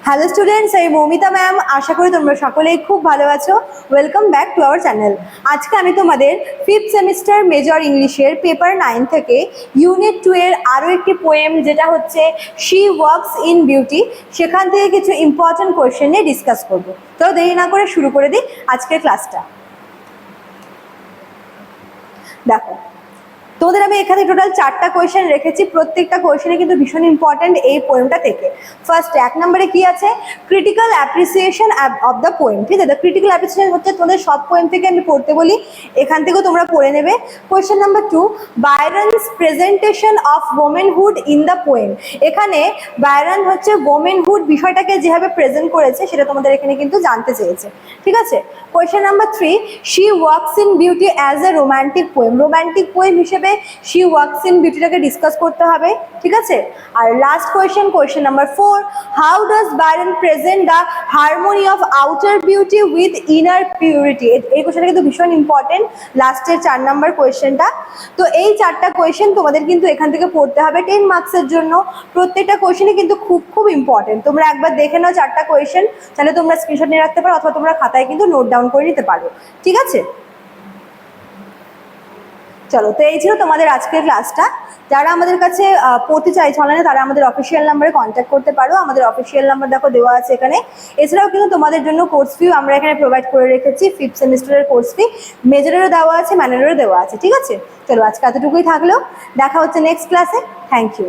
Hello students আমি Moumita ma'am আশা করি তোমরা সকলেই খুব ভালো আছো। Welcome back to our channel আজকে আমি তোমাদের ফিফথ সেমিস্টার মেজর ইংলিশের পেপার নাইন থেকে ইউনিট টু এর আরও একটি পোয়েম যেটা হচ্ছে শি ওয়ার্কস ইন বিউটি সেখান থেকে কিছু ইম্পর্ট্যান্ট কোয়েশ্চেন নিয়ে ডিসকাস করব। তো দেরি না করে শুরু করে দিই আজকের ক্লাসটা দেখো তোমাদের আমি এখানে টোটাল চারটা কোয়েশ্চেন রেখেছি। প্রত্যেকটা কোয়েশ্চেনে কিন্তু ভীষণ ইম্পর্ট্যান্ট এই পোয়েমটা থেকে। ফার্স্ট এক নম্বরে কি আছে? Critical appreciation of the poem ঠিক আছে? ক্রিটিক্যাল অ্যাপ্রিসিয়েশন হচ্ছে তোমাদের সব পোয়েম থেকে আমি পড়তে বলি। এখান থেকেও তোমরা পড়ে নেবে। Question number two Byron's presentation of womanhood in the poem এখানে বাইরন হচ্ছে ওমেনহুড বিষয়টাকে যেভাবে প্রেজেন্ট করেছে, সেটা তোমাদের এখানে কিন্তু জানতে চেয়েছে। ঠিক আছে? Question number three she walks in beauty as a romantic poem romantic poem হিসেবে শি ওয়ার্কস ইন বিউটিটাকে ডিসকাস করতে হবে, ঠিক আছে? আর last question question number four how does Byron present the harmony of outer beauty with inner purity এই কোয়েশ্চেনটা কিন্তু ভীষণ ইম্পর্টেন্ট লাস্টের চার নাম্বার কোয়েশ্চেনটা তো এই চারটা কোয়েশ্চেন তোমাদের কিন্তু এখান থেকে পড়তে হবে টেন মার্কসের জন্য। প্রত্যেকটা কোয়েশ্চেনই কিন্তু খুব খুব ইম্পর্টেন্ট তোমরা একবার দেখে নাও চারটা কোয়েশ্চেন তাহলে তোমরা স্ক্রিনশট নিয়ে রাখতে পারো, অথবা তোমরা খাতায় কিন্তু নোট ডাউন করে নিতে পারো। ঠিক আছে? চলো, তো এই ছিল তোমাদের আজকের ক্লাসটা যারা আমাদের কাছে পড়তে চাইছো অনলাইনে তারা আমাদের অফিসিয়াল নাম্বারে কন্ট্যাক্ট করতে পারো। আমাদের অফিসিয়াল নাম্বার দেখো দেওয়া আছে এখানে। এছাড়াও কিন্তু তোমাদের জন্য কোর্স ফিও আমরা এখানে প্রোভাইড করে রেখেছি ফিফথ সেমিস্টারের কোর্স ফি মেজরেরও দেওয়া আছে ম্যানেরও দেওয়া আছে, ঠিক আছে? চলো, আজকে এতটুকুই থাকল। দেখা হচ্ছে নেক্সট ক্লাসে থ্যাংক ইউ